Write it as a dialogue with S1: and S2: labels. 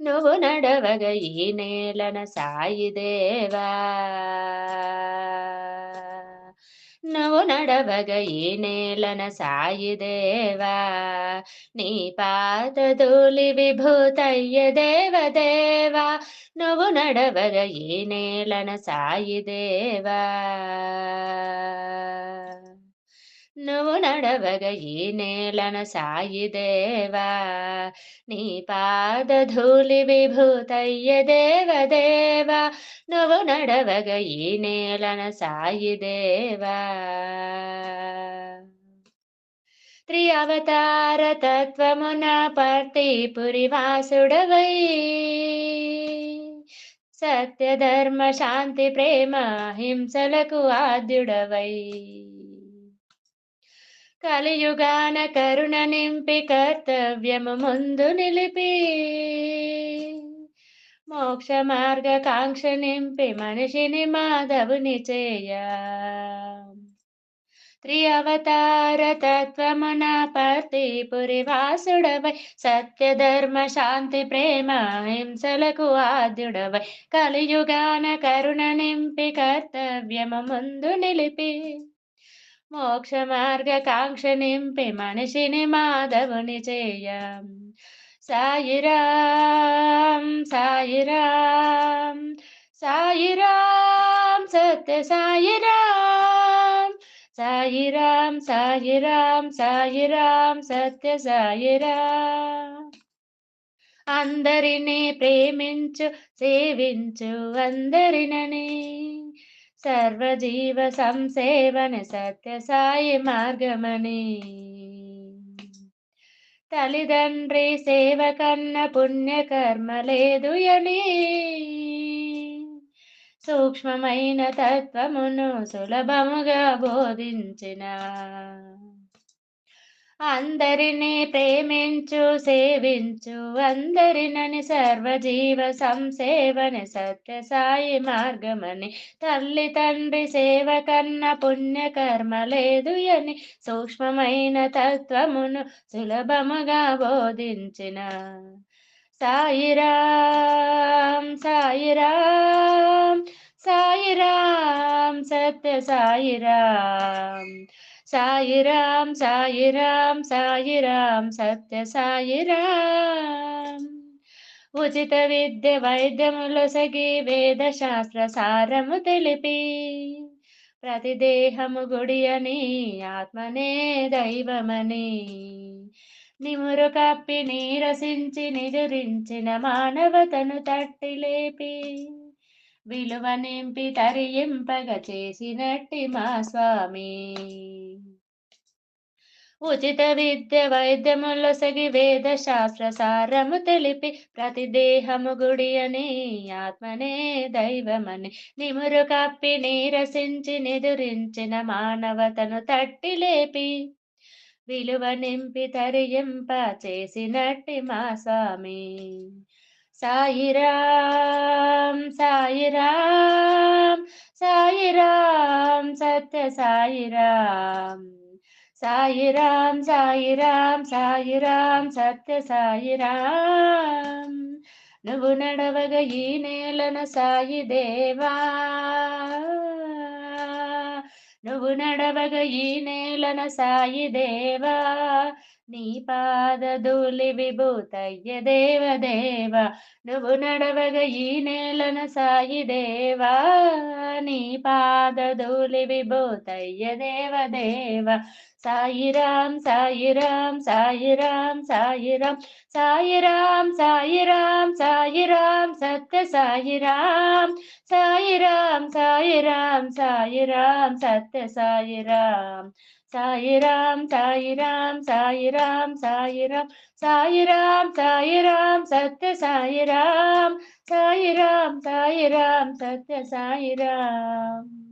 S1: నువ్వు నడవగ ఈ నేలన సాయిదేవా నువ్వు నడవగ ఈ నేలన సాయిదేవా నీ పాదధూళి విభూతయ్య దేవదేవా. నువ్వు నడవగ ఈ నేలన సాయిదేవా నువ్వు నడవగ ఈ నేలన సాయిదేవా నీ పాద ధూళి విభూతయ్య దేవదేవా నువ్వు నడవగ ఈ నేలన సాయిదేవా త్రి అవతార తత్వమున పర్తి పురివాసుడవై సత్య ధర్మ శాంతి ప్రేమ హింసలకు ఆద్యుడవై కలియుగాన కరుణ నింపి కర్తవ్యము ముందు నిలిపి మోక్ష మార్గ కాంక్ష నింపి మనిషిని మాధవుని చేయ. త్రి అవతార తత్వమున పతి పురి వాసుడవై సత్య ధర్మ శాంతి ప్రేమ హింసలకు ఆద్యుడవై కలియుగాన కరుణ నింపి కర్తవ్యము ముందు నిలిపి మోక్ష మార్గ కాంక్ష నింపి మనిషిని మాధవుని చేయ. సాయిరాం సాయిరాం సాయిరాం సత్య సాయిరాం సాయిరాం సాయిరాం సాయిరాం సత్య సాయిరాం. అందరినీ ప్రేమించు సేవించు అందరినని. సర్వజీవ సంసేవన సత్య సాయి మార్గమని. తల్లిదండ్రి సేవ కన్న పుణ్యకర్మ లేదు సూక్ష్మమైన తత్వమును సులభముగా బోధించిన. అందరినీ ప్రేమించు సేవించు. అందరినని సర్వజీవ సంసేవని సత్య సాయి మార్గమని. తల్లి తండ్రి సేవ కన్న పుణ్యకర్మ లేదు అని సూక్ష్మమైన తత్వమును సులభముగా బోధించిన. సాయిరాం సాయిరామ్. సాయిరాం సత్య సాయిరాం సాయిరాం సాయిరాం సాయిరాం సత్య సాయిరాం ఉచిత విద్య వైద్యములొసగి వేద శాస్త్ర సారము తెలిపి ప్రతి దేహము గుడి అని ఆత్మనే దైవమని. నిమురు కప్పి నీరసించి నిదురించిన మానవతను తట్టి లేపి విలువ నింపి తరియింపగ చేసినట్టి మా స్వామి. ఉచిత విద్య వైద్యములొసగి వేద శాస్త్ర సారము తెలిపి ప్రతి దేహము గుడి అని ఆత్మనే దైవమని నిమురు కప్పి నీరసించి నిదురించిన మానవతను తట్టి లేపి విలువ నింపి తరియింప చేసినట్టి మా స్వామి. సాయిరాం సాయిరాం సాయిరాం సత్య సాయిరాం సాయిరాం సాయిరాం సాయిరాం సత్య సాయిరాం నువ్వు నడవగ ఈ నేలన సాయి దేవా నువ్వు నడవగ ఈ నేలన సాయి దేవా నీ పాదధూళి విభూతయ్య దేవదేవ నువ్వు నడవగ ఈ నేలన సాయి దేవా నీ పాదధూళి విభూతయ్య దేవదేవ సాయిరాం సాయిరాం సాయిరాం సాయిరాం సాయిరాం సాయిరాం సాయిరాం సత్య సాయిరాం సాయిరాం సాయిరాం సాయిరాం సత్య సాయిరాం సాయిరాం సాయిరాం సాయిరాం సాయిరాం సాయిరాం సాయిరాం సత్య సాయిరాం సాయిరాం సాయిరాం సత్య సాయిరాం